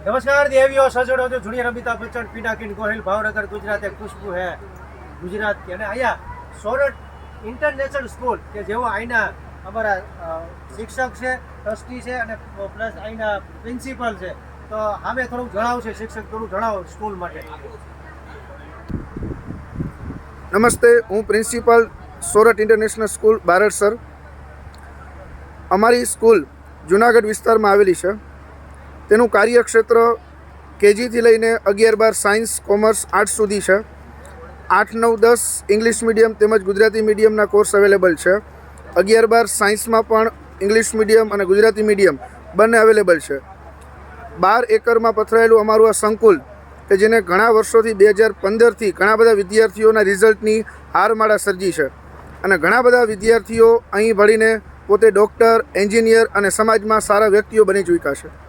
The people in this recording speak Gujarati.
નમસ્કાર દેવીઓ સજોડો છો જુનિયર અમિતાભ બચ્ચન પિનાકિન ગોહિલ ભાવનગર ગુજરાત એક ખુશ્બુ હે ગુજરાત કે અને અહીંયા સોરઠ ઇન્ટરનેશનલ સ્કૂલ કે જેઓ અહીંના અમારા શિક્ષક છે, ટ્રસ્ટી છે અને પ્લસ અહીંના પ્રિન્સિપલ છે. તો અમે થોડુંક જણાવશે, શિક્ષક થોડું જણાવો સ્કૂલ માટે. નમસ્તે, હું principal Sorath international school, Barad sir. અમારી સ્કૂલ જુનાગઢ વિસ્તારમાં આવેલી છે. તેનું કાર્યક્ષેત્ર કેજીથી લઈને અગિયાર બાર સાયન્સ, કોમર્સ, આર્ટ્સ સુધી છે. આઠ નવ દસ ઇંગ્લિશ મીડિયમ તેમજ ગુજરાતી મીડિયમના કોર્સ અવેલેબલ છે. અગિયાર બાર સાયન્સમાં પણ ઇંગ્લિશ મીડિયમ અને ગુજરાતી મીડિયમ બંને અવેલેબલ છે. બાર એકરમાં પથરાયેલું અમારું આ સંકુલ કે જેને ઘણા વર્ષોથી બે હજાર પંદરથી ઘણા બધા વિદ્યાર્થીઓના રિઝલ્ટની હારમાળા સર્જી છે. અને ઘણા બધા વિદ્યાર્થીઓ અહીં ભણીને પોતે ડૉક્ટર, એન્જિનિયર અને સમાજમાં સારા વ્યક્તિઓ બની ચૂક્યા છે.